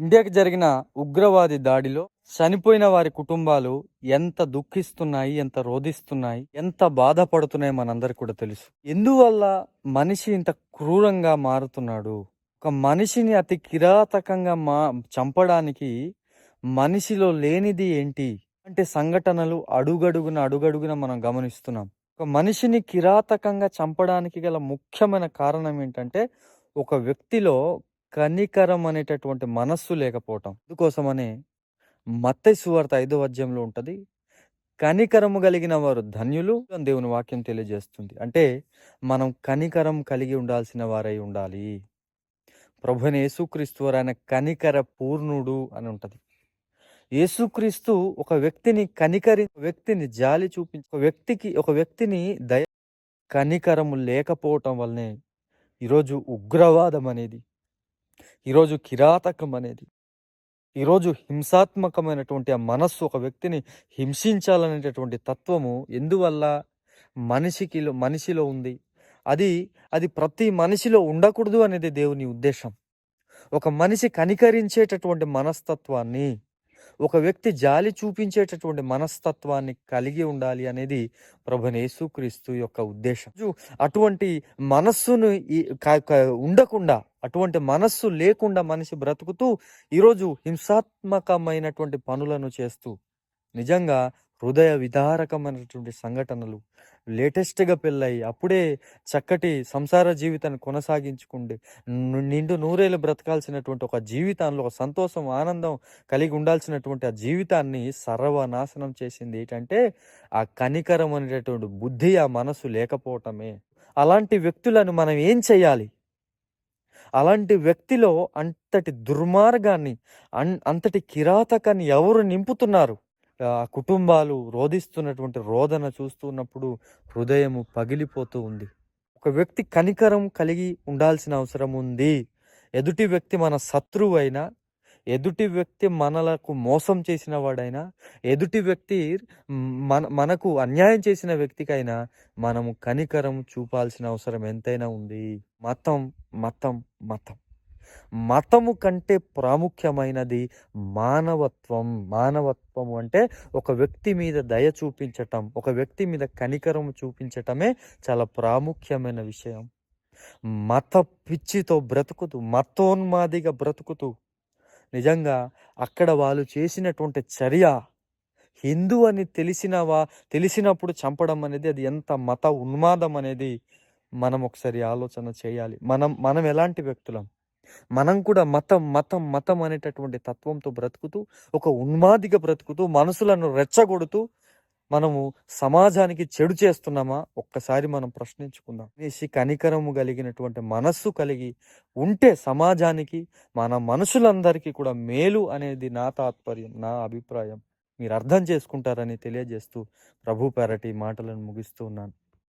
ఇండియాకి జరిగిన ఉగ్రవాది దాడిలో చనిపోయిన వారి కుటుంబాలు ఎంత దుఃఖిస్తున్నాయి ఎంత రోధిస్తున్నాయి ఎంత బాధపడుతున్నాయి మనందరికి కూడా తెలుసు. ఎందువల్ల మనిషి ఇంత క్రూరంగా మారుతున్నాడు? ఒక మనిషిని అతి కిరాతకంగా మా చంపడానికి మనిషిలో లేనిది ఏంటి? అంటే సంఘటనలు అడుగడుగున అడుగడుగున మనం గమనిస్తున్నాం. ఒక మనిషిని కిరాతకంగా చంపడానికి గల ముఖ్యమైన కారణం ఏంటంటే ఒక వ్యక్తిలో కనికరం అనేటటువంటి మనస్సు లేకపోవటం అందుకోసమనే మత్తై సువార్త ఐదో అధ్యాయంలో ఉంటుంది. కనికరము కలిగిన వారు ధన్యులు అని దేవుని వాక్యం తెలియజేస్తుంది. అంటే మనం కనికరం కలిగి ఉండాల్సిన వారై ఉండాలి. ప్రభుని యేసుక్రీస్తు వారు ఆయన కనికర పూర్ణుడు అని ఉంటుంది. యేసుక్రీస్తు ఒక వ్యక్తిని కనికరి వ్యక్తిని జాలి చూపించి ఒక వ్యక్తికి ఒక వ్యక్తిని దయ కనికరము లేకపోవటం వల్లనే ఈరోజు ఉగ్రవాదం అనేది ఈరోజు కిరాతకం అనేది ఈరోజు హింసాత్మకమైనటువంటి ఆ మనస్సు ఒక వ్యక్తిని హింసించాలనేటటువంటి తత్వము ఎందువల్ల? మనిషికి మనిషిలో ఉంది. అది అది ప్రతి మనిషిలో ఉండకూడదు అనేది దేవుని ఉద్దేశం. ఒక మనిషి కనికరించేటటువంటి మనస్తత్వాన్ని ఒక వ్యక్తి జాలి చూపించేటటువంటి మనస్తత్వాన్ని కలిగి ఉండాలి అనేది ప్రభు యేసుక్రీస్తు యొక్క ఉద్దేశం. అటువంటి మనస్సును ఉండకుండా అటువంటి మనస్సు లేకుండా మనిషి బ్రతుకుతూ ఈరోజు హింసాత్మకమైనటువంటి పనులను చేస్తూ నిజంగా హృదయ విదారకమైనటువంటి సంఘటనలు లేటెస్ట్గా పెళ్ళయి. అప్పుడే చక్కటి సంసార జీవితాన్ని కొనసాగించుకుంటే నిండు నూరేళ్ళు బ్రతకాల్సినటువంటి ఒక జీవితంలో ఒక సంతోషం ఆనందం కలిగి ఉండాల్సినటువంటి ఆ జీవితాన్ని సర్వనాశనం చేసింది. ఏంటంటే ఆ కనికరం అనేటటువంటి బుద్ధి ఆ మనసు లేకపోవటమే. అలాంటి వ్యక్తులను మనం ఏం చేయాలి? అలాంటి వ్యక్తిలో అంతటి దుర్మార్గాన్ని అన్ అంతటి కిరాతకాన్ని ఎవరు నింపుతున్నారు? కుటుంబాలు రోధిస్తున్నటువంటి రోదన చూస్తున్నప్పుడు హృదయము పగిలిపోతూ ఉంది. ఒక వ్యక్తి కనికరం కలిగి ఉండాల్సిన అవసరం ఉంది. ఎదుటి వ్యక్తి మన శత్రువు అయినా ఎదుటి వ్యక్తి మనలకు మోసం చేసిన వాడైనా ఎదుటి వ్యక్తి మన మనకు అన్యాయం చేసిన వ్యక్తికైనా మనము కనికరం చూపాల్సిన అవసరం ఎంతైనా ఉంది. మతం మతం మతం. మతము కంటే ప్రాముఖ్యమైనది మానవత్వం. మానవత్వం అంటే ఒక వ్యక్తి మీద దయ చూపించటం ఒక వ్యక్తి మీద కనికరం చూపించటమే చాలా ప్రాముఖ్యమైన విషయం. మత పిచ్చితో బ్రతుకుతూ మతోన్మాదిగా బ్రతుకుతూ నిజంగా అక్కడ వాళ్ళు చేసినటువంటి చర్య హిందూ అని తెలిసినవా తెలిసినప్పుడు చంపడం అనేది అది ఎంత మత ఉన్మాదం అనేది మనం ఒకసారి ఆలోచన చేయాలి. మనం మనం ఎలాంటి వ్యక్తులం? మనం కూడా మతం మతం మతం అనేటటువంటి తత్వంతో బ్రతుకుతూ ఒక ఉన్మాదిగా బ్రతుకుతూ మనసులను రెచ్చగొడుతూ మనము సమాజానికి చెడు చేస్తున్నామా? ఒక్కసారి మనం ప్రశ్నించుకుందాం. అనేసి కనికరము కలిగినటువంటి మనస్సు కలిగి ఉంటే సమాజానికి మన మనుషులందరికీ కూడా మేలు అనేది నా తాత్పర్యం నా అభిప్రాయం. మీరు అర్థం చేసుకుంటారని తెలియజేస్తూ ప్రభు పేరటి మాటలను ముగిస్తూ ఉన్నాను.